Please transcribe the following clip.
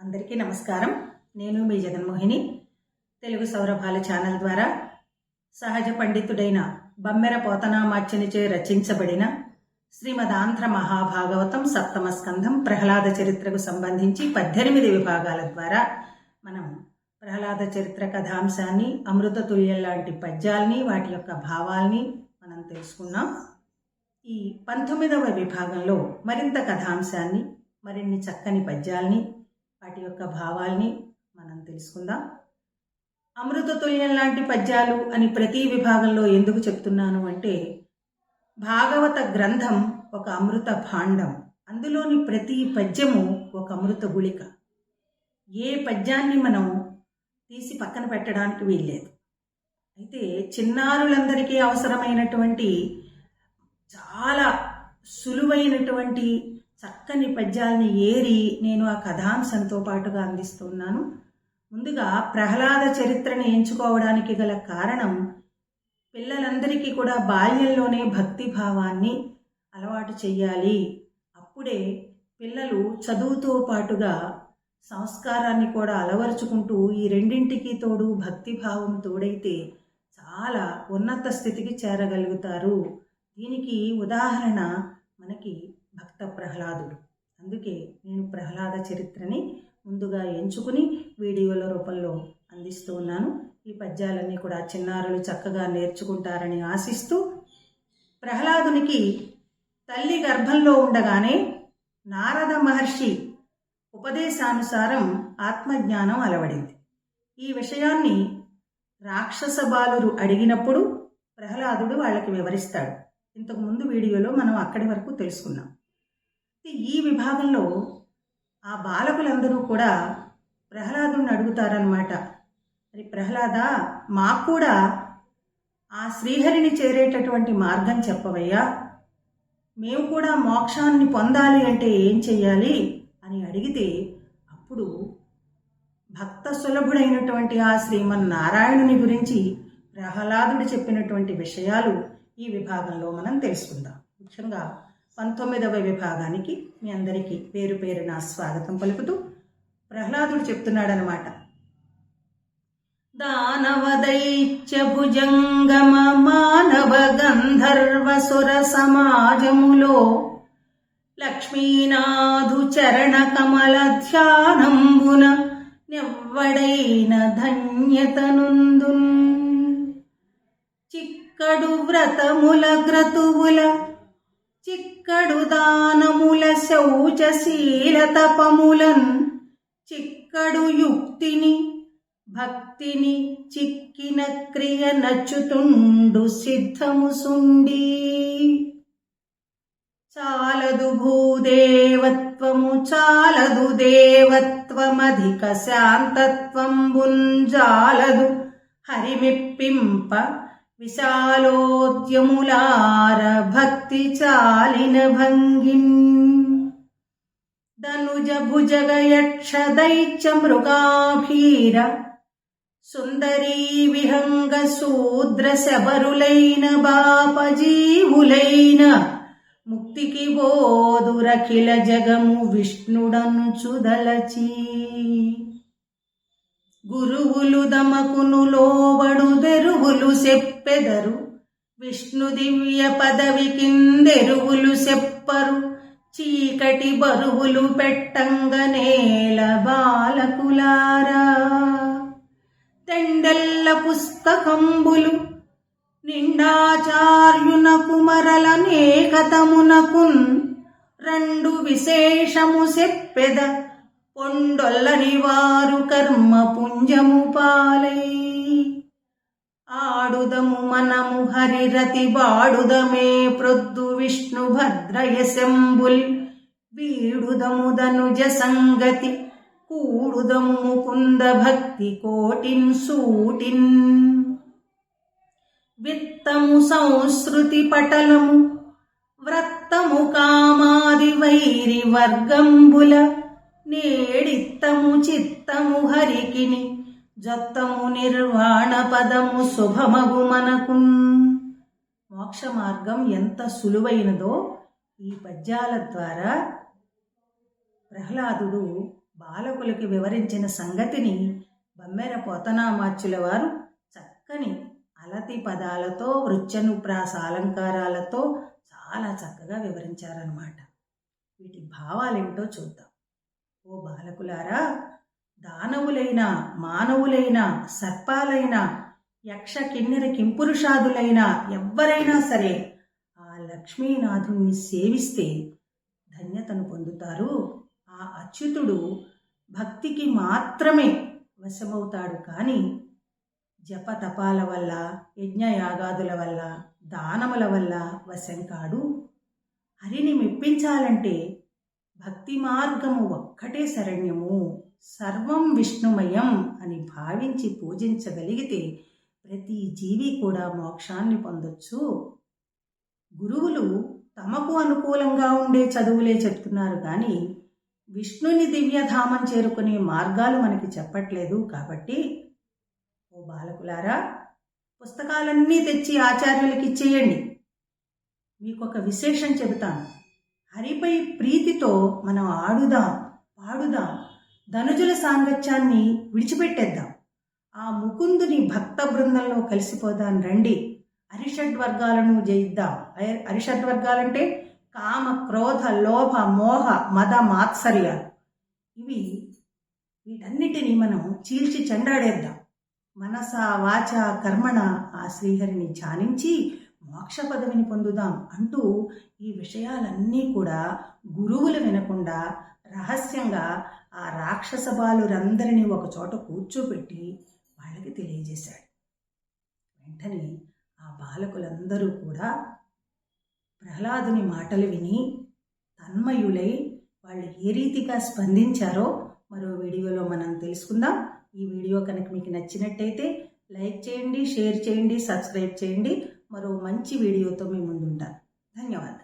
అందరికీ నమస్కారం. నేను మీ జగన్మోహిని. తెలుగు సౌరభాల ఛానల్ ద్వారా సహజ పండితుడైన బమ్మెర పోతనామాచ్యనిచే రచించబడిన శ్రీమదాంధ్ర మహాభాగవతం సప్తమ స్కంధం ప్రహ్లాద చరిత్రకు సంబంధించి పద్దెనిమిది విభాగాల ద్వారా మనం ప్రహ్లాద చరిత్ర కథాంశాన్ని అమృత తుల్యం లాంటి పద్యాల్ని వాటి యొక్క భావాల్ని మనం తెలుసుకున్నాం ఈ పంతొమ్మిదవ విభాగంలో మరింత కథాంశాన్ని మరిన్ని చక్కని పద్యాల్ని వాటి యొక్క భావాల్ని మనం తెలుసుకుందాం. అమృతతుల్యం లాంటి పద్యాలు అని ప్రతి విభాగంలో ఎందుకు చెప్తున్నాను అంటే భాగవత గ్రంథం ఒక అమృత భాండం. అందులోని ప్రతి పద్యము ఒక అమృత గుళిక. ఏ పద్యాన్ని మనం తీసి పక్కన పెట్టడానికి వీల్లేదు. అయితే చిన్నారులందరికీ అవసరమైనటువంటి చాలా సులువైనటువంటి చక్కని పద్యాల్ని ఏరి నేను ఆ కథాంశంతో పాటుగా అందిస్తున్నాను. ముందుగా ప్రహ్లాద చరిత్రను ఎంచుకోవడానికి గల కారణం పిల్లలందరికీ కూడా బాల్యంలోనే భక్తి భావాన్ని అలవాటు చెయ్యాలి. అప్పుడే పిల్లలు చదువుతో పాటుగా సంస్కారాన్ని కూడా అలవరుచుకుంటూ ఈ రెండింటికి తోడు భక్తిభావం తోడైతే చాలా ఉన్నత స్థితికి చేరగలుగుతారు. దీనికి ఉదాహరణ మనకి భక్త ప్రహ్లాదుడు. అందుకే నేను ప్రహ్లాద చరిత్రని ముందుగా ఎంచుకుని వీడియోల రూపంలో అందిస్తూ ఉన్నాను. ఈ పద్యాలన్నీ కూడా చిన్నారులు చక్కగా నేర్చుకుంటారని ఆశిస్తూ ప్రహ్లాదునికి తల్లి గర్భంలో ఉండగానే నారద మహర్షి ఉపదేశానుసారం ఆత్మజ్ఞానం అలవడింది. ఈ విషయాన్ని రాక్షస బాలురు అడిగినప్పుడు ప్రహ్లాదుడు వాళ్ళకి వివరిస్తాడు. ఇంతకు ముందు వీడియోలో మనం అక్కడి వరకు తెలుసుకున్నాం. ఈ విభాగంలో ఆ బాలకులందరూ కూడా ప్రహ్లాదుని అడుగుతారనమాట మరి ప్రహ్లాద మాకు కూడా ఆ శ్రీహరిని చేరేటటువంటి మార్గం చెప్పవయ్యా. మేము కూడా మోక్షాన్ని పొందాలి అంటే ఏం చెయ్యాలి అని అడిగితే అప్పుడు భక్త సులభుడైనటువంటి ఆ శ్రీమన్నారాయణుని గురించి ప్రహ్లాదుడు చెప్పినటువంటి విషయాలు ఈ విభాగంలో మనం తెలుసుకుందాం. ముఖ్యంగా పంతొమ్మిదవ విభాగానికి మీ అందరికీ పేరు పేరున స్వాగతం పలుకుతూ ప్రహ్లాదుడు చెప్తున్నాడనమాట దానవదైత్య భుజంగమ మానవ గంధర్వసుర సమాజములో లక్ష్మీనాథు చరణ కమల ధ్యానంబున నెవ్వడైన ధన్యతనుందున్. చిక్కడు వ్రతముల క్రతువుల చిక్కడు దానముల శౌచశీల తపములన్ చిక్కడు యుక్తిని భక్తిని చిక్కిన క్రియ నచ్చుతుండు సిద్ధము సుండి. చాలదు భూదేవత్వము చాలదు దేవత్వమధిక శాంతత్వంబున్ జాలదు హరిమిప్పింప విశాలోద్యములార భక్తి చాలిన భంగిన్ ధనుజ భుజగ యక్ష దైత్య మృగాభీర సుందరీ విహంగ శూద్ర శబరులైన బాపజీవులైన ముక్తికి బోదురఖిల జగము విష్ణుడను చుదలచి గురువులు దమకును లోబడు దెరువులు చెప్పెదరు. విష్ణు దివ్య పదవి కిందెరువులు చెప్పరు. చీకటి బరువులు పెట్టంగనేల బాలకులారా. తెండెల్ల పుస్తకంబులు నిండాచార్యునకు నేకతమునకు రెండు విశేషము చెప్పెద. పొండొల్లని వారు కర్మ పుంజము పాలై ఆడుదము మనము హరిరతి వాడుదమే. ప్రొద్దు విష్ణు భద్రయశంబుల్ వీడుదము ధనుజ సంగతి కూడుదము ముకుంద భక్తి కోటిన్ సూటిన్. విత్తము సంస్కృతి పటలము వ్రత్తము కామాది వైరి వర్గంబుల నేడిత్తము చిత్తము హరికిని. జత్తము నిర్వాణ పదము శుభమగు మనకు మోక్ష మార్గం ఎంత సులువైనదో ఈ పద్యాల ద్వారా ప్రహ్లాదుడు బాలకులకి వివరించిన సంగతిని బమ్మెర పోతనామాచ్యుల వారు చక్కని అలతి పదాలతో వృత్యనుప్రాస అలంకారాలతో చాలా చక్కగా వివరించారనమాట వీటి భావాలేమిటో చూద్దాం. ఓ బాలకులారా దానవులైన మానవులైన సర్పాలైన యక్ష కిన్నెర కింపురుషాదులైన ఎవ్వరైనా సరే ఆ లక్ష్మీనాథుణ్ణి సేవిస్తే ధన్యతను పొందుతారు. ఆ అచ్యుతుడు భక్తికి మాత్రమే వశమవుతాడు కానీ జపతపాల వల్ల యజ్ఞయాగాదుల వల్ల దానముల వల్ల వశం కాడు. హరిని మెప్పించాలంటే భక్తి మార్గము ఒక్కటే శరణ్యము. సర్వం విష్ణుమయం అని భావించి పూజించగలిగితే ప్రతి జీవి కూడా మోక్షాన్ని పొందొచ్చు. గురువులు తమకు అనుకూలంగా ఉండే చదువులే చెప్తున్నారు కానీ విష్ణుని దివ్యధామం చేరుకునే మార్గాలు మనకి చెప్పట్లేదు కాబట్టి ఓ బాలకులారా పుస్తకాలన్నీ తెచ్చి ఆచార్యులకి ఇచ్చేయండి. మీకు ఒక విశేషం చెబుతాను. హరిపై ప్రీతితో మనం ఆడుదాం పాడుదాం. ధనుజుల సాంగత్యాన్ని విడిచిపెట్టేద్దాం. ఆ ముకుందుని భక్త బృందంలో కలిసిపోదాం రండి. అరిషడ్ వర్గాలను జయిద్దాం. అరిషడ్ వర్గాలంటే కామ క్రోధ లోభ మోహ మద మాత్సర్యాలు ఇవి వీటన్నిటినీ మనం చీల్చి చెండాడేద్దాం. మనస వాచ కర్మణ ఆ శ్రీహరిని ధ్యానించి మోక్ష పదవిని పొందుదాం అంటూ ఈ విషయాలన్నీ కూడా గురువులు వినకుండా రహస్యంగా ఆ రాక్షస బాలురందరినీ ఒక చోట కూర్చోబెట్టి వాళ్ళకి తెలియజేశాడు. వెంటనే ఆ బాలకులందరూ కూడా ప్రహ్లాదుని మాటలు విని తన్మయులై వాళ్ళు ఏ రీతిగా స్పందించారో మరో వీడియోలో మనం తెలుసుకుందాం. ఈ వీడియో కనుక మీకు నచ్చినట్టయితే లైక్ చేయండి షేర్ చేయండి సబ్స్క్రైబ్ చేయండి. మరో మంచి వీడియోతో మీ ముందుంటాను. ధన్యవాదాలు.